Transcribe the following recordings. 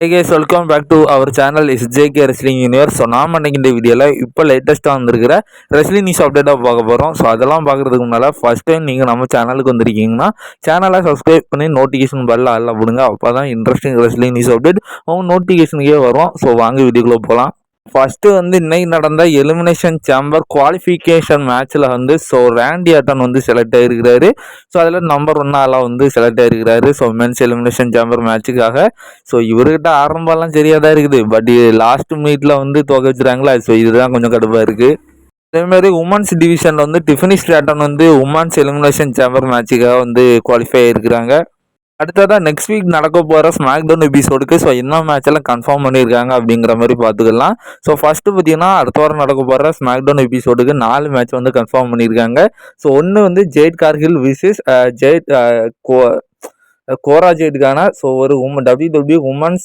Hey guys welcome back to our channel is JK wrestling universe so நாம் அன்றைக்கி இந்த வீடியோவில் இப்போ லேட்டஸ்ட்டாக வந்திருக்கிற ரெஸ்லிங் நியூஸ் அப்டேட்டாக பார்க்க போகிறோம் ஸோ அதெல்லாம் பார்க்குறதுக்கு முன்னால் ஃபஸ்ட் டைம் நீங்கள் நம்ம சேனலுக்கு வந்திருக்கீங்கன்னா சேனலை சப்ஸ்கிரைப் பண்ணி நோட்டிஃபிகேஷன் பெல்ல அல்ல போடுங்க அப்போ தான் இன்ட்ரெஸ்டிங் ரெஸ்லிங் நியூஸ் அப்டேட் உங்கள் நோட்டிஃபிகேஷனுக்கே வரும். ஸோ வாங்க வீடியோக்குள்ளே போகலாம் ஃபஸ்ட்டு வந்து இன்னைக்கு நடந்த எலிமினேஷன் சேம்பர் குவாலிஃபிகேஷன் மேட்ச்சில் வந்து ஸோ ரேண்டி அட்டன் வந்து செலக்ட் ஆகிருக்கிறாரு ஸோ அதில் நம்பர் ஒன்னாலாம் வந்து செலக்ட் ஆகிருக்கிறாரு ஸோ மென்ஸ் எலிமினேஷன் சேம்பர் மேட்ச்சுக்காக ஸோ இவர்கிட்ட ஆரம்பம்லாம் சரியாக தான் இருக்குது. பட் லாஸ்ட் மீட்டில் வந்து துவக்க வச்சுறாங்களா ஸோ இதுதான் கொஞ்சம் கடுப்பாக இருக்குது அதேமாதிரி உமன்ஸ் டிவிஷனில் வந்து டிஃபினி ஸ்ட்ராட்டன் வந்து உமன்ஸ் எலிமினேஷன் சேம்பர் மேட்சுக்காக வந்து குவாலிஃபை ஆகிருக்கிறாங்க அடுத்ததாக நெக்ஸ்ட் வீக் நடக்க போகிற ஸ்மாக் டவுன் எபிசோடுக்கு ஸோ என்ன மேட்செல்லாம் கன்ஃபார்ம் பண்ணியிருக்காங்க அப்படிங்கிற மாதிரி பார்த்துக்கலாம். ஸோ ஃபஸ்ட்டு பார்த்தீங்கன்னா அடுத்த வாரம் நடக்க போகிற ஸ்மாக் டவுன் எபிசோடுக்கு நாலு மேட்ச் வந்து கன்ஃபார்ம் பண்ணியிருக்காங்க ஸோ ஒன்று வந்து ஜெயிட் கார்கில் விசிஸ் ஜெயிட் கோ கோரா ஜெயிட்கான ஸோ ஒரு உமன் டபிள்யூ டபிள்யூ உமன்ஸ்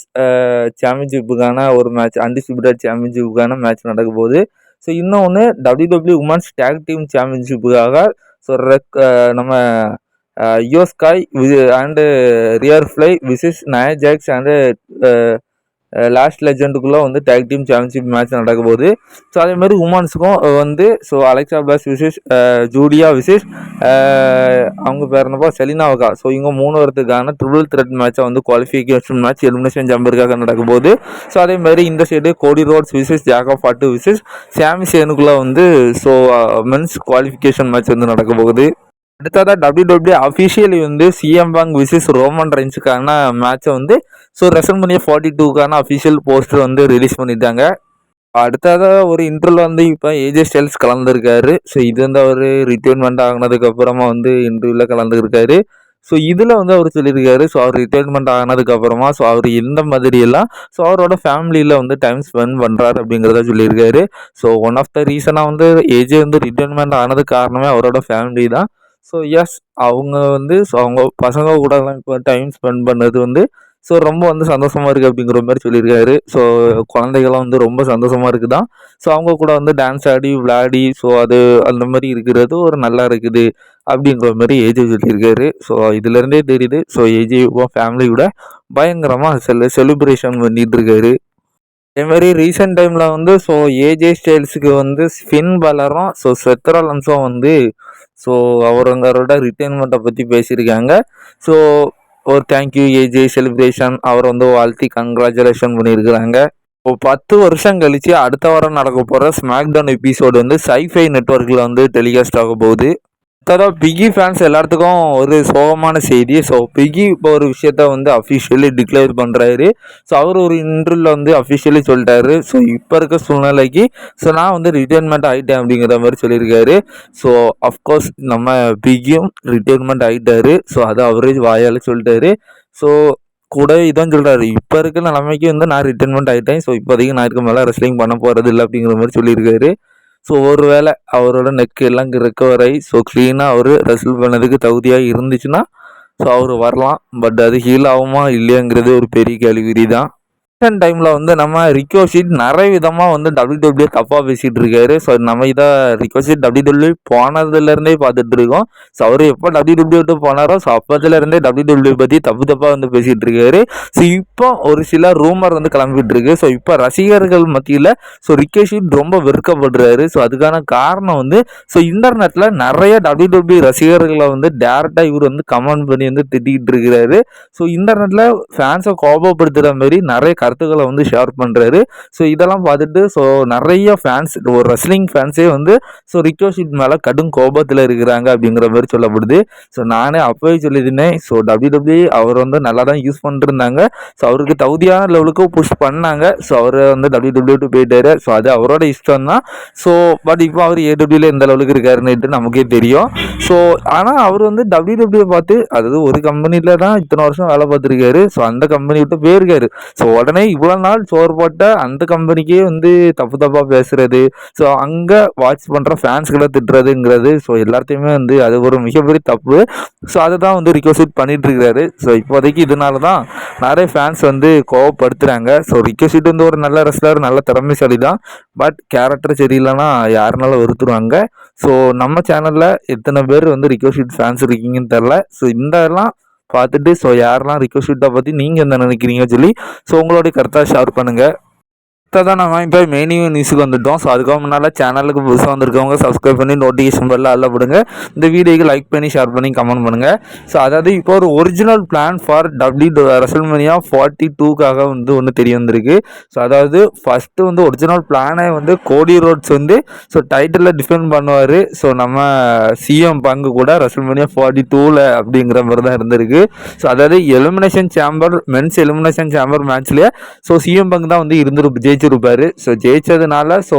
சாம்பியன்ஷிப்புக்கான ஒரு மேட்ச் அன்டிஸ்பியூட்டட் சாம்பியன்ஷிப்புக்கான மேட்ச் நடக்க போகுது. ஸோ இன்னொன்று W W women's tag team சாம்பியன்ஷிப்புக்காக so ரெக் நம்ம யோஸ்காய் அண்டு ரியர் fly versus Nia Jax and last லெஜெண்டுக்குள்ளே வந்து டேக் டீம் சாம்பியன்ஷிப் மேட்ச் நடக்க போகுது. ஸோ அதேமாதிரி உமன்ஸுக்கும் வந்து ஸோ அலெக்சா பிளாஸ் விசிஸ் ஜூடியா விசிஸ் அவங்க பேர் என்னப்பா? செலினாவுக்கா ஸோ இவங்க மூணு வரத்துக்கான ட்ரிபிள் த்ரெட் மேட்சை வந்து குவாலிஃபிகேஷன் மேட்ச் எலிமினேஷன் ஜம்பருக்காக நடக்க போகுது. ஸோ அதே மாதிரி இந்த சைடு கோடி ரோட்ஸ் விசிஸ் ஜாகா ஃபாட்டு விசிஸ் சாமி சேனுக்குள்ளே வந்து ஸோ மென்ஸ் குவாலிஃபிகேஷன் மேட்ச் வந்து நடக்க போகுது. அடுத்ததாக டபிள்யூ டபிள்யூ அஃபிஷியலி வந்து சிஎம் பேங்க் விசிஸ் ரோமன் ரெஞ்சுக்கான மேட்சை வந்து ஸோ ரெசன் பண்ணிய ஃபார்ட்டி டூக்கான அஃபிஷியல் போஸ்டர் வந்து ரிலீஸ் பண்ணிட்டாங்க அடுத்ததாக ஒரு இன்டர்வியூ வந்து இப்போ ஏஜே ஸ்டைல்ஸ் கலந்துருக்காரு. ஸோ இது வந்து அவர் ரிட்டைர்மெண்ட் ஆகினதுக்கப்புறமா வந்து இன்டர்வியூவில் கலந்துருக்காரு. ஸோ இதில் வந்து அவர் சொல்லியிருக்காரு ஸோ அவர் ரிட்டைர்மெண்ட் ஆனதுக்கப்புறமா ஸோ அவர் எந்த மாதிரியெல்லாம் ஸோ அவரோட ஃபேமிலியில் வந்து டைம் ஸ்பெண்ட் பண்ணுறாரு அப்படிங்கிறத சொல்லியிருக்காரு. ஸோ ஒன் ஆஃப் த ரீசனாக வந்து ஏஜே வந்து ரிட்டைர்மெண்ட் ஆனதுக்கு காரணமே அவரோட ஃபேமிலி தான். ஸோ எஸ் அவங்க வந்து ஸோ அவங்க பசங்க கூடலாம் இப்போ டைம் ஸ்பெண்ட் பண்ணது வந்து ஸோ ரொம்ப வந்து சந்தோஷமாக இருக்குது அப்படிங்கிற மாதிரி சொல்லியிருக்காரு. ஸோ குழந்தைகள்லாம் வந்து ரொம்ப சந்தோஷமாக இருக்குது தான் ஸோ அவங்க கூட வந்து டான்ஸ் ஆடி விளையாடி ஸோ அது அந்த மாதிரி இருக்கிறது ஒரு நல்லா இருக்குது அப்படிங்கிற மாதிரி ஏஜி சொல்லியிருக்காரு. ஸோ இதுலேருந்தே தெரியுது. ஸோ ஏஜி ஃபேமிலியோட பயங்கரமாக செல் செலிப்ரேஷன் பண்ணிகிட்டு இருக்காரு அதேமாதிரி ரீசெண்ட் டைமில் வந்து ஸோ ஏஜே ஸ்டைல்ஸுக்கு வந்து ஸ்பின் பலரும் ஸோ செத்ரா அம்சம் வந்து ஸோ அவரவங்களோட ரிட்டைர்மெண்ட்டை பற்றி பேசியிருக்காங்க. ஸோ ஒரு தேங்க்யூ ஏஜே செலிப்ரேஷன் அவர் வந்து வாழ்த்தி கங்க்ராச்சுலேஷன் பண்ணியிருக்கிறாங்க. இப்போ பத்து வருஷம் கழித்து அடுத்த வாரம் நடக்க போகிற ஸ்மாக் டவுன் எபிசோடு வந்து சைஃபை நெட்ஒர்க்கில் வந்து டெலிகாஸ்ட் ஆக போகுது. அதாவது பிகி ஃபேன்ஸ் எல்லாத்துக்கும் ஒரு சோகமான செய்தி. ஸோ பிகி இப்போ ஒரு விஷயத்த வந்து அஃபிஷியலி டிக்ளேர் பண்ணுறாரு ஸோ அவர் ஒரு இன்டர்வியூவில் வந்து அஃபிஷியலி சொல்லிட்டாரு. ஸோ இப்போ இருக்க சூழ்நிலைக்கு ஸோ நான் வந்து ரிட்டைர்மெண்ட் ஆகிட்டேன் அப்படிங்கிற மாதிரி சொல்லியிருக்காரு. ஸோ அஃப்கோர்ஸ் நம்ம பிகியும் ரிட்டைர்மெண்ட் ஆகிட்டாரு ஸோ அதை அவரே வாயால் சொல்லிட்டாரு. ஸோ கூட இதான் சொல்கிறாரு இப்போ இருக்க நிலைமைக்கு வந்து நான் ரிட்டைர்மெண்ட் ஆகிட்டேன் ஸோ இப்போதைக்கு நான் இருக்க மேலே ரெஸ்லிங் பண்ண போகிறது இல்லை அப்படிங்கிற மாதிரி சொல்லியிருக்காரு. ஸோ ஒரு வேளை அவரோட நெக் எல்லாம் ரெக்கவர் ஆகி ஸோ க்ளீனாக அவர் ரெசல் பண்ணதுக்கு தகுதியாக இருந்துச்சுன்னா ஸோ அவர் வரலாம். பட் அது ஹீல் ஆகுமா இல்லையாங்கிறது ஒரு பெரிய கேள்விக்குறி தான் ரீசெண்ட் டைமில் வந்து நம்ம ரிக்வசிட் நிறைய விதமாக வந்து டபிள்யூ டபிள்யூ தப்பாக பேசிகிட்டு இருக்காரு. ஸோ நம்ம இதை ரிக்வசிட் டபிள்யூ டபிள்யூ போனதுலேருந்தே பார்த்துட்டு இருக்கோம். ஸோ அவர் எப்போ டபிள்யூ டபிள்யூ போனாரோ ஸோ அப்போதுலேருந்தே டபிள்யூ டபிள்யூ பற்றி தப்பு தப்பாக வந்து பேசிகிட்டு இருக்காரு. ஸோ இப்போ ஒரு சில ரூமர் வந்து கிளம்பிட்டு இருக்கு. ஸோ இப்போ ரசிகர்கள் மத்தியில் ஸோ ரிக்கோஷிட் ரொம்ப வெறுக்கப்படுறாரு. ஸோ அதுக்கான காரணம் வந்து ஸோ இன்டர்நெட்டில் நிறைய டபிள்யூ டபிள்யூ ரசிகர்களை வந்து டேரெக்டாக இவர் வந்து கமெண்ட் பண்ணி வந்து திட்டிக்கிட்டு இருக்கிறாரு ஸோ இன்டர்நெட்டில் ஃபேன்ஸை கோபப்படுத்துகிற மாதிரி நிறைய கருத்துக்களை வந்து ஷேர் பண்ணுறாரு ஸோ இதெல்லாம் பார்த்துட்டு ஸோ நிறைய ஃபேன்ஸ் ஒரு ரெஸ்லிங் ஃபேன்ஸே வந்து ஸோ ரிக்கோஷிட் மேலே கடும் கோபத்தில் இருக்கிறாங்க அப்படிங்கிற மாதிரி சொல்லப்படுது. ஸோ நானே அப்போவே சொல்லியிருந்தேன். ஸோ டபிள்யூ டபிள்யூ அவர் வந்து நல்லா தான் யூஸ் பண்ணிருந்தாங்க. ஸோ அவருக்கு தகுதியான லெவலுக்கு புஷ் பண்ணாங்க. ஸோ அவர் வந்து டபிள்யூ டபிள்யூ போயிட்டாரு. ஸோ அது அவரோட இஷ்டம் தான் ஸோ பட் இப்போ அவர் ஏடபிள்யூல எந்த லெவலுக்கு இருக்காருன்னுட்டு நமக்கே தெரியும். ஸோ ஆனால் அவர் வந்து டபிள்யூ டபிள்யூ பார்த்து அதாவது ஒரு கம்பெனியில் தான் இத்தனை வருஷம் வேலை பார்த்துருக்காரு. ஸோ அந்த கம்பெனி விட்டு போயிருக்காரு. ஸோ உடனே ஆனால் இவ்வளோ நாள் சோறு போட்ட அந்த கம்பெனிக்கே வந்து தப்பு தப்பாக பேசுகிறது ஸோ அங்கே வாட்ச் பண்ணுற ஃபேன்ஸ்களை திட்டுறதுங்கிறது ஸோ எல்லாத்தையுமே வந்து அது ஒரு மிகப்பெரிய தப்பு. ஸோ அதை தான் வந்து ரிக்வஸ்ட் பண்ணிட்டுருக்கிறாரு. ஸோ இப்போதைக்கு இதனால தான் நிறைய ஃபேன்ஸ் வந்து கோவப்படுத்துகிறாங்க ஸோ ரிக்வஸ்ட் வந்து ஒரு நல்ல ரெஸ்லர் நல்ல திறமைசாலி தான் பட் கேரக்டர் சரியில்லைன்னா யாருனாலும் ஒருத்துருவாங்க ஸோ நம்ம சேனலில் எத்தனை பேர் வந்து ரிக்வஸ்ட் ஃபேன்ஸ் இருக்கீங்கன்னு தெரில ஸோ இந்த எல்லாம் பார்த்துட்டு ஸோ யாரெல்லாம் ரிக்வஸ்ட் ஷூட்டை பற்றி நீங்கள் என்ன நினைக்கிறீங்கன்னு சொல்லி ஸோ உங்களுடைய கருத்தாக ஷேர் பண்ணுங்கள் தான் நம்ம இப்போ மெயின் நியூஸுக்கு வந்துட்டோம். ஸோ அதுக்கு முன்னால் சேனலுக்கு புதுசாக வந்திருக்கவங்க சப்ஸ்கிரைப் பண்ணி நோட்டிஃபிகேஷன் பெல்ல அல்ல விடுங்க. இந்த வீடியோக்கு லைக் பண்ணி ஷேர் பண்ணி கமெண்ட் பண்ணுங்கள் ஸோ அதாவது இப்போ ஒரு original plan for W WrestleMania forty டூக்காக வந்து ஒன்று தெரிய வந்திருக்கு. ஸோ அதாவது ஃபஸ்ட்டு வந்து ஒரிஜினல் பிளானை வந்து கோடி ரோட்ஸ் வந்து ஸோ டைட்டிலில் டிஃபெண்ட் பண்ணுவார். ஸோ நம்ம சிஎம் பங்கு கூட ரசல்மனியா ஃபார்ட்டி டூவில் அப்படிங்கிற மாதிரி தான் இருந்திருக்கு. ஸோ அதாவது elimination chamber men's elimination chamber மேட்ச்லேயே so CM punk தான் வந்து இருந்திருக்கு. ஜெயிச்சிருப்பாரு. ஸோ ஜெயிச்சதுனால ஸோ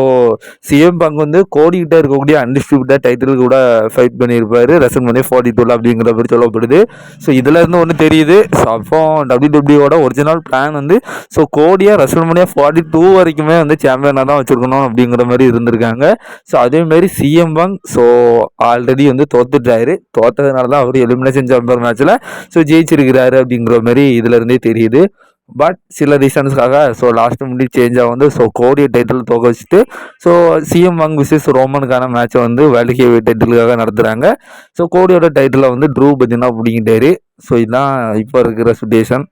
சிஎம் பங்கு வந்து கோடிக்கிட்ட இருக்கக்கூடிய அன்டிஸ்ட்ரிபியூட்டர் டைட்டில் கூட ஃபைட் பண்ணியிருப்பாரு. ரசன் பண்ணி ஃபார்ட்டி டூவில் அப்படிங்கிற மாதிரி சொல்லப்படுது. ஸோ இதுல இருந்து ஒன்று தெரியுது. ஸோ அப்போ டபிள்யூ டபிள்யூட ஒரிஜினல் பிளான் வந்து ஸோ கோடியாக ரசன் மணியா ஃபார்ட்டி டூ வரைக்குமே வந்து சாம்பியனாக தான் வச்சிருக்கணும் அப்படிங்கிற மாதிரி இருந்திருக்காங்க. ஸோ அதேமாரி சிஎம் பங் ஸோ ஆல்ரெடி வந்து தோத்துட்டாரு. தோத்ததுனால தான் அவர் எலிமினேஷன் சாம்பியன் மேட்ச்சில் ஸோ ஜெயிச்சிருக்கிறாரு அப்படிங்கிற மாதிரி இதுல இருந்தே தெரியுது. பட் சில ரீசன்ஸ்க்காக ஸோ லாஸ்ட் முடி சேஞ்சாக வந்து ஸோ கோடிய டைட்டில் தோக்க வச்சுட்டு ஸோ சிஎம் வாங் விசஸ் ரோமனுக்கான மேட்சை வந்து வேர்ல்டு டைட்டிலுக்காக நடத்துகிறாங்க ஸோ கோடியோட டைட்டிலை வந்து ட்ரூ பத்தினா பிடிங்கிட்டாரு. ஸோ இதுதான் இப்போ இருக்கிற சுச்சுவேஷன்